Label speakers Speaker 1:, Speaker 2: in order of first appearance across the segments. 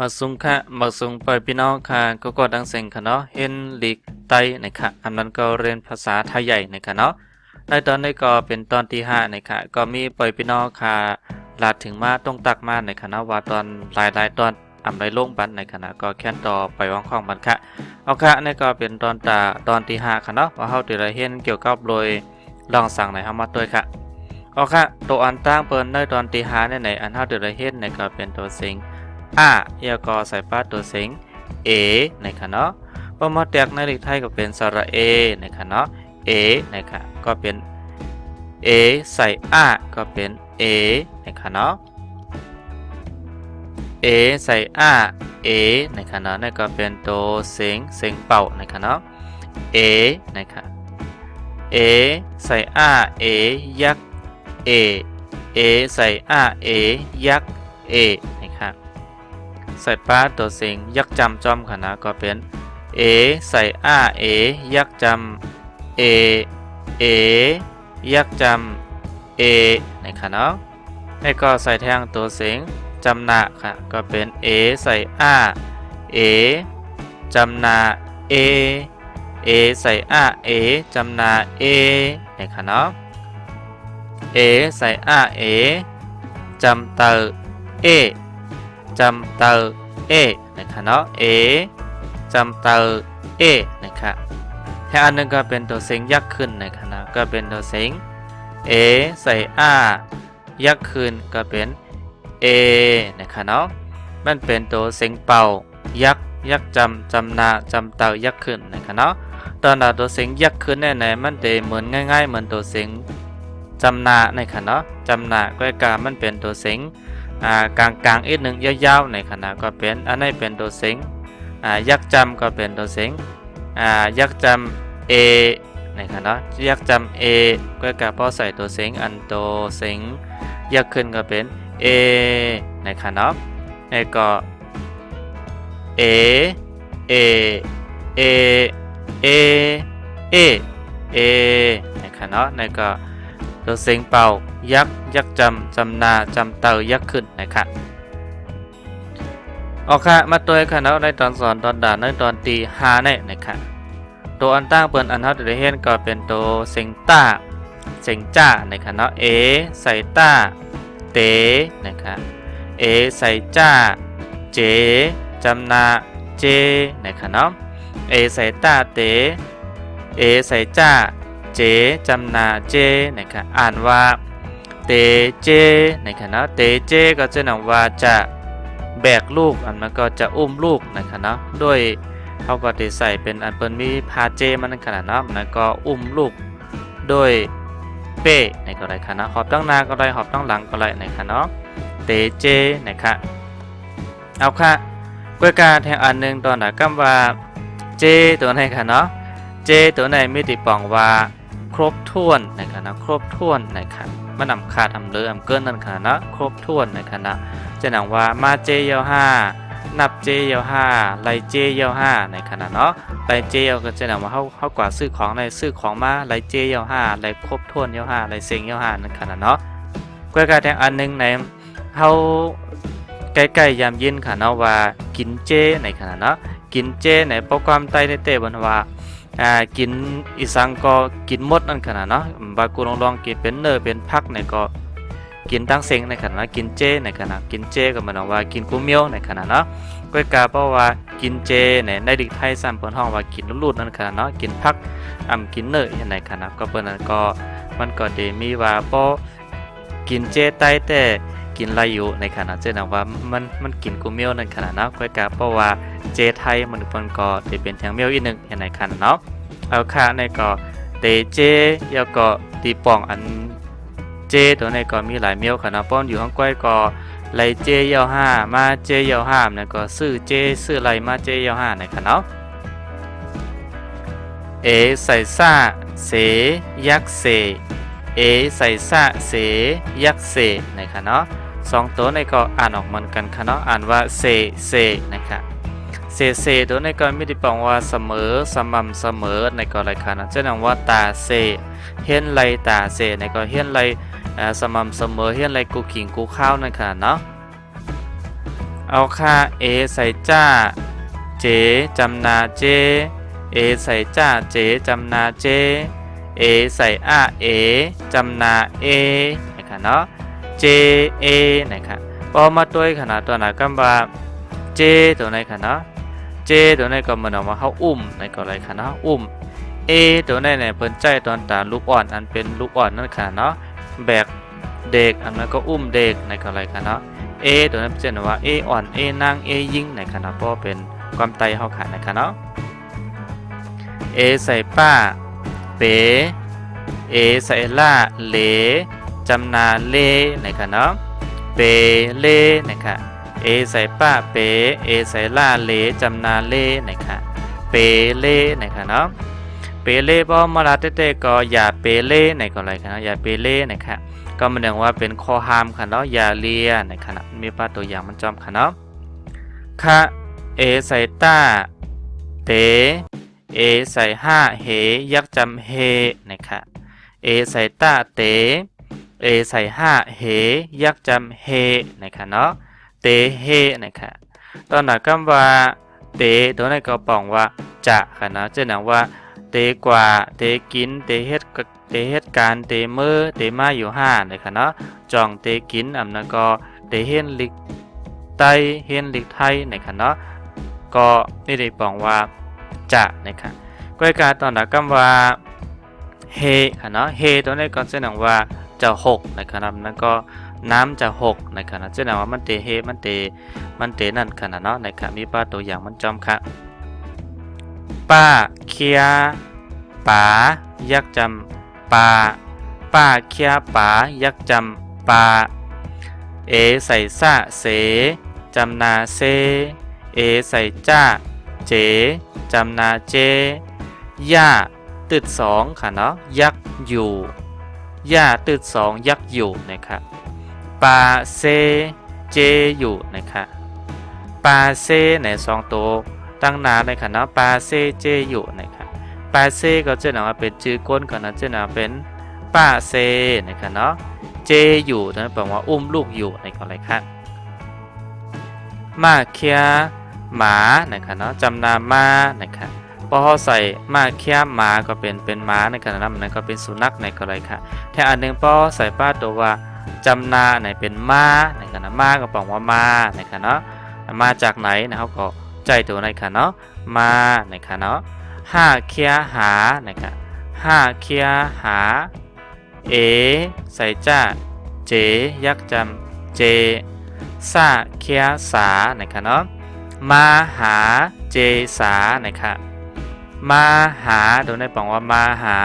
Speaker 1: มาซุงค่ะมาซุงปล่อยพี่น้องค่ะ ก็กดดังเสียงค่ะเนาะเห็นลีกไตนะคะอันนั้นก็เรียนภาษาไทยใหญ่นะคะเนาะในตอนนี้ก็เป็นตอนที่ห้านะคะก็มีปล่อยพี่น้องค่ะลาดถึงมาต้องตักมาในคณะว่าตอนหลายๆตอนอำไรลงบันในคณะก็แค่นต่อไปว่างของบันค่ะเอาค่ะนี่ก็เป็นตอนตาตอนที่ห้าค่ะเนาะว่าเฮาติได้เห็นเกี่ยวกับโดยลองสั่งในเฮามาด้วยค่ะเอาค่ะตัวอันตั้งเปิ้นในตอนที่ห้าในไหนอันเฮาติได้เห็นในก็เป็นตัวสิง อะแล้วก็ใส่ป้าตัวเสียงเอนะครับเนาะพอมาแตกในเลขไทยก็เป็นสระเอนะครับเนาะเอนะครับก็เป็นเอใส่อะก็เป็นเอนะครับเนาะเอใส่อะเอนะครับเนาะนั่นก็เป็นตัวเสียงเสียงเป่านะครับเนาะเอนะครับเอใส่อะเอยักเอเอใส่อะเอยักเอ ใส่ป้าตัวเสียงยักจำจอมขนาก็เป็นเอใส่อ้าเอยักจำเอเอยักจำเอนะครับเนาะแล้ก็ใส่แทงตัวเสียงจำหนาค่ะก็เป็นเอใส่อ้าเอจำหนาเอเอใส่อ้าเอจำหนาเอนะครับเนาะเอใส่อ้าเอจำเตอเอ จำเตอเอนะครับเนาะเอจำเตอเอนะครับแค่อันนึงก็เป็นตัวเสียงยักษ์ขึ้นนะครับนะก็เป็นตัวเสียงเอใส่อายักษ์ขึ้นก็เป็นเอนะครับเนาะมันเป็นตัวเสียงเป่ายักษ์ยักษ์จำจำนาจำเตายักษ์ขึ้นนะครับเนาะตอนเราตัวเสียงยักษ์ขึ้นแน่ๆมันจะเหมือนง่าย ๆ เหมือนตัวเสียงจำนานะครับเนาะจำนาก็การมันเป็นตัวเสียง อ่ากลางกลางๆอีกหนึ่งยาวๆในขณะก็เป็นอันนี้เป็นตัวเสียงอ่ายักษ์จำก็เป็นตัวเสียงอ่ายักษ์จำ A ในขณะยักษ์จำ A ก็กาพอใส่ตัวเสียงอันตัวเสียงยักษ์ขึ้นก็เป็น A ในขณะแล้วก็ A A A A A A ในขณะแล้วก็ ตัวเสียงเป่า ยักษ์ ยักษ์จำ จำนา จำเตายักษ์ขึ้นนะครับโอเคมาตัวค่ะเนาะในตอนสอนตอนด่านในตอนตีหาในนะครับตัวอันตั้งเปิดอันเท่าที่ได้เห็นก็เป็นตัวเสียงต้าเสียงจ้านะครับเนาะเอใส่ต้าเตนะครับเอใส่จ้าเจจำนาเจนะครับเนาะเอใส่ต้าเตเอใส่จ้า เจจำนาเจนะครับอ่านว่าเตเจนะครับเนาะเตเจก็จะนำว่าจะแบกลูกอันมันก็จะอุ้มลูกนะครับเนาะด้วยเขาก็จะใส่เป็นอันเปิ้นมีพาเจมันขนาดเนาะมันก็อุ้มลูกด้วยเป้ในก็ได้ค่ะนาะหอบตั้งหน้าก็ได้หอบตั้งหลังก็ได้นะครับเนาะเตเจนะครับเอาค่ะกล้วยกาแทงอันหนึ่งตอนไหนก็ว่าเจตัวไหนค่ะเนาะเจตัวในมิติป่องว่า ครบถ้วนนะครับนะครบถ้วนนะครับมันนำขาดทำเลือมเกินนั่นค่ะนะครบถ้วนนะครับนะจะหนังว่ามาเจเยาห้านับเจเยาห้าไลเจเยาห้าในขณะเนาะไลเจเยาก็จะหนังว่าเขาเขากว่าซื้อของในซื้อของมาไลเจเยาห้าไลครบถ้วนเยาห้าไลเซ็งเยาห้าในขณะเนาะกล้วยกาแทงอันหนึงในเขาใกล้ๆยามเย็นค่ะเนาะว่ากินเจในขณะเนาะกินเจในโปรแกรมไตในเตบนว่า อ่ากินอีสังก็กินหมดนั่นขนาดเนาะบากูลองลองกินเป็นเนื้อเป็นผักเนี่ยก็กินตั้งเซ็งในขณะกินเจในขณะกินเจก็หมายถึงว่ากินกุ้เมียวในขณะเนาะก้อยกาเพราะว่ากินเจเนี่ยในดิกไทยซ้ำเปิ้นห้องว่ากินลูดนั่นขนาดเนาะกินผักอ่ำกินเนื้อในขณะก็เปิ้นนั้นก็มันก็ได้มีว่าบ่กินเจใต้แต่กินไรอยู่ในขณะเจนะว่ามันมันกินกุ้เมียวนั่นขนาดเนาะก้อยกาเพราะว่าเจไทยมันเป็นก็จะเป็นทางเมียวอีกหนึ่งอย่างในคันเนาะเอาะ ในก็เตเจแล้วก็ตีปองอันเจตัวในก็มีหลายเมียวค่ะนาะป้อนอยู่ข้างใกล้ก็ไลเจยาห้ามาเจยาห้าเนี่ยก็ซื้อเจซื้อไลมาเจยาห้าในค่ะเนาะเอใส่ซ่าเสยักเสเอใส่ซ่าเสยักเสในค่ะเนาะสองตัวในก็อ่านออกเหมือนกันค่ะเนาะอ่านว่าเซเซนะครับ เซเซตัวในก็ไม่ได้แปลว่าเสมอสม่ำเสมอในก็ไรค่ะนจะนำว่าตาเซเฮียนไรตาเซในก็เฮียนไรสม่ำเสมอเฮียนไรกูขิงกูข้าวนั่นค่ะเนาะเอาค่า a ใส่จ้าเจจำนาเจ a ใส่จ้าเจจำนาเจ a ใส่อา a จำนา a นะครับเนาะ j a นะครับพอมาด้วยขนาดตัวไหนก็ว่า j ตัวไหนคะเนาะ j ตัวไหนก็มือนเอามาเข้าอุ้มในก็อะไรคะเนาะอุ้ม a ตัวไหนเนี่ยเปิ้นใจตอนตาลูกอ่อนอันเป็นลูกอ่อนนั่นค่ะเนาะแบกเด็กอันนั้นก็อุ้มเด็กในก็อะไรคะเนาะ a ตัวนั้นเป็นว่า a อ่อน a นาง a ยิ่งในคะเนาะเพราะเป็นความไตเฮาค่ะนะคะเนาะ a ใส่ป้าเป๋ a ใส่ล่าเหลจำนาเลนะคะเนาะเปเลนะคะ a ใส่ป้าเป๋ a ใส่ล่าเลจำนาเลนะคะเปเลนะคะเนาะเปเลพอมาลาเต้ๆก็อย่าเปเลในก็อะไรคะเนาะอย่าเปเลนะคะก็มันเรียกว่าเป็นข้อห้ามค่ะเนาะอย่าเลียนะคะมีป้าตัวอย่างมันจอมค่ะเนาะค่ะ a ใส่ต้าเตเอใส่ห้าเหยักจำเฮนะคะเอใส่ต้าเตเอใส่ห้าเหยักจำเฮนะคะเนาะ เตเฮนะคะตอนนั้นคำว่าเตตัวนั้นก็ปองว่าจะค่ะนะเจะหนังว่าเตกว่าเตกินเตเฮ็ดเตเฮ็ดการเตมือเตมาอยู่ห้านะคะเนาะจองเตกินอำนั้นก็เตเฮ็นลิกไตเฮ็นลิกไทยนะคะเนาะก็นี่ได้ปองว่าจะนะครับก้อยการตอนนักกำว่าเฮค่ะเนาะเฮตัวนี้ก็จะหนังว่าจะหกนะครับนั่นก็ น้ำจะหกนะครับจะหนังว่ามันเตเฮมันเตมันเตนั่นขนาดเนาะนะครับมีป้าตัวอย่างมันจอมค่ะป้าเคียป๋ายักษ์จำปาป้าเคียป๋ายักษ์จำปาเอใส่ซะเสจำนาเซเอใส่จ้าเจจำนาเจย่าตึดสองค่ะเนาะยักษ์อยู่ย่าตึดสองยักษ์อยู่นะครับ ปาเซเจอยู่นะครับปาเซในสองตัวตั้งนานเลยค่ะเนาะปาเซเจอยู่นะครับปาเซก็จะหนาว่าเป็นจื้อก้นก่อนนะจะหนาเป็นป้าเซนะครับเนาะเจอยู่นั่นแปลว่าอุ้มลูกอยู่ในก่อนเลยครับมาเคียหมานะครับเนาะจำนามมานะครับพอเขาใส่มาเคียหมาก็เป็นเป็นหมาในขณะนั้นมันก็เป็นสุนัขในกรณีค่ะแถมอันหนึงพอใส่ป้าตัวว่า จำนาไหนเป็นมาในขณะมาก็บอกว่ามาในขณะเนาะมาจากไหนนะเขาก็ใจตัวในขณะเนาะมาในขณะเนาะห้าเคียหานะครับห้าเคียหาเอใส่จ้าเจยักษ์จำเจซาเคียสานะครับเนาะมาหาเจสานครับมาหาโดยในปองว่ามาหา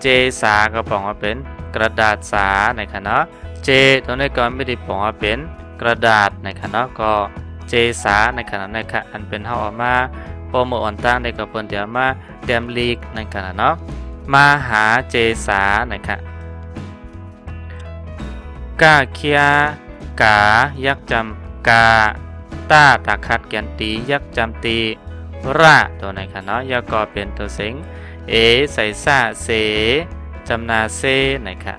Speaker 1: เจสาก็ปองว่าเป็น กระดาษสานะครับเนาะเจตัวในก็ไม่ได้ปองว่าเป็นกระดาษนะครับเนาะก็เจสาในขณะนะครับอันเป็นเฮาออกมาโปรโมอ่อนตั้งในก็เปิ้นเดี๋ยวมาเตรียมลีกในขณะเนาะมาหาเจสานะครับกาเคียกายักจำกาต้าตาคัดแกนตียักจำตีระตัวไหนคะเนาะยากอเป็นตัวเซ็งเอใส่ซาเส จำนาเซนะคะ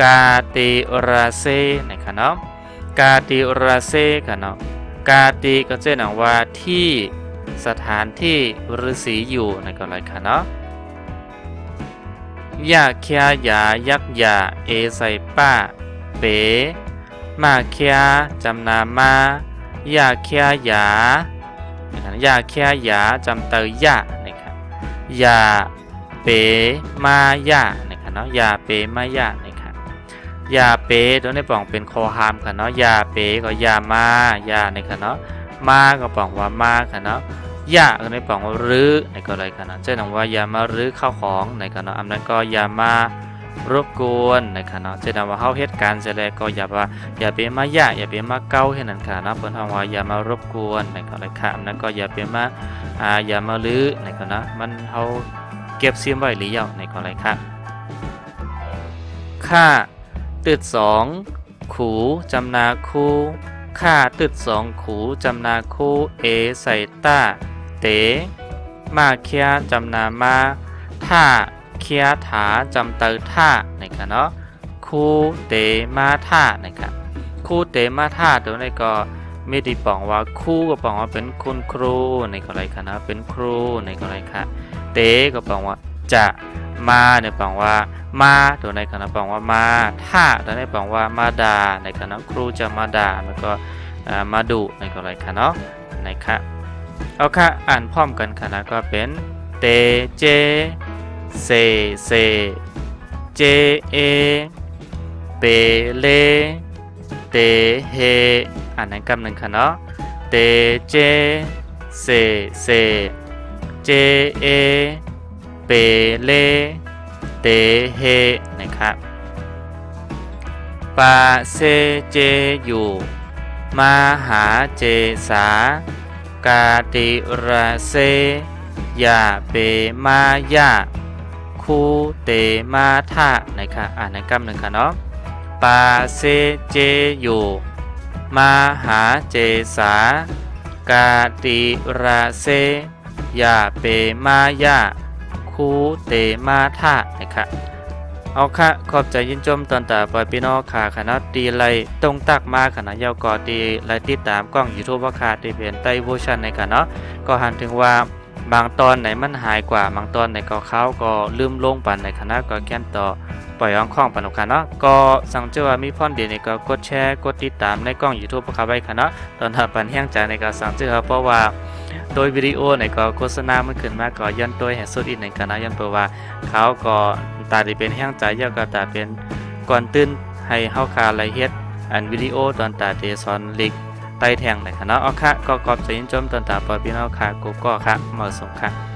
Speaker 1: กาติราเซนะคะเนาะกาติราเซค่ะเนาะกาติก็เจนว่าที่สถานที่ฤาษีอยู่ในก็ไรคะเนาะยาเคียยายักษยาเอใส่ป้าเป๋มาเคียจำนามายาเคียยายาเคียยาจำเตยยานะครับยาเปมายานะ ครับเนาะยาเปมายานะครับยาเปตัวนี้ป่องเป็นคอหามค่ะเนาะยาเปก็ยามายานครับเนาะมาก็ป่องว่ามาค่ะเนาะยาก็ในป่องว่ารื้อในก็เลยค่ะเนาะเช่นว่ายามารื้อข้าวของในค่ะเนาะอันนั้นก็ยามารบกวนนะคะเนาะเช่นว่าเฮาเฮ็ดการเสร็จแล้วก็อย่าว่าอย่าไปมายะอย่าไปมาเก้าให้นั่นค่ะเนาะเพิ่นทำว่าอย่ามารบกวนนะครับเลยค่ะนั่นก็อย่าไปมาอ่าอย่ามาลื้อนะครับนะมันเฮาเก็บเสียมไว้หรือยังนะครับเลยค่ะ ค่าตึดสองขูจำนาคูค่าตึดสองขูจำนาคูเอใส่ต้าเตมาเคียจำนามาท่าเคียถาจำเตอท่านะครับเนาะคูเตมาท่านะครับคูเตมาท่าตัวนี้ก็มีที่ปองว่าครูก็ปองว่าเป็นคุณครูในก็ไรคะนะเป็นครูในก็ไรคะเตก็ปองว่า จะมาเนี่ยปองว่ามาตัวในคณะปองว่ามาถ้าตัวในปองว่ามาดาในคณะครูจะมาดาแล้วก็มาดุในก็ไรคะเนาะนะคะเอาค่ะอ่านพร้อมกันค่ะนะก็เป็นเตเจเซเซเจเอเปเลเตเฮอ่านในกำหนึ่งค่ะเนาะเตเจเซเซเจเอ เปเลเตเฮนะครับปาเซเจอยู่มาหาเจสากาติระเซยาเปมายาคูเตมาทะนะครับอ่านในกำหนึ่งค่ะเนาะปาเซเจอยู่มาหาเจสากาติราเซยาเปมายา คูเตมาทะนะคะเอาค่ะขอบใจยินจมตอนตาปอยพี่น้องค่ะคณะตีไลตรงตักมาคณะยาวกอตีไลติดตามกล้องยูทูบว่าค่ะที่เป็นไต้เวอร์ชันในค่ะเนาะก็หันถึงว่าบางตอนไหนมันหายกว่าบางตอนไหนก็เขาก็ลืมลงปันในคณะก็แก้มต่อ ปล่อยอ่องข้องปานกค่ะเนาะก็สังเจอว่ามีพ่อนเดียนี่ก็กดแชร์กดติดตามในกล้อง YouTube พวกเขาไว้ค่ะเนาะตอนหับปันแห้งใจในการสังเจอเพราะว่าโดยวิดีโอในก็โฆษณามันขึ้นมาก็ยันตัวให้สุดอีกในคณะยันเปว่า เขาก็ตาที่เป็นแห้งใจเยอะก็ตาเป็นก่อนตื่นให้เฮาคาไรเฮ็ดอันวิดีโอตอนตาเตสอนลิกใต้แทงในคณะเอาค่ะก็กอบใจยินจมตอนตาปอพี่น้องค่ะกูก็ค่ะเหมาะสมค่ะ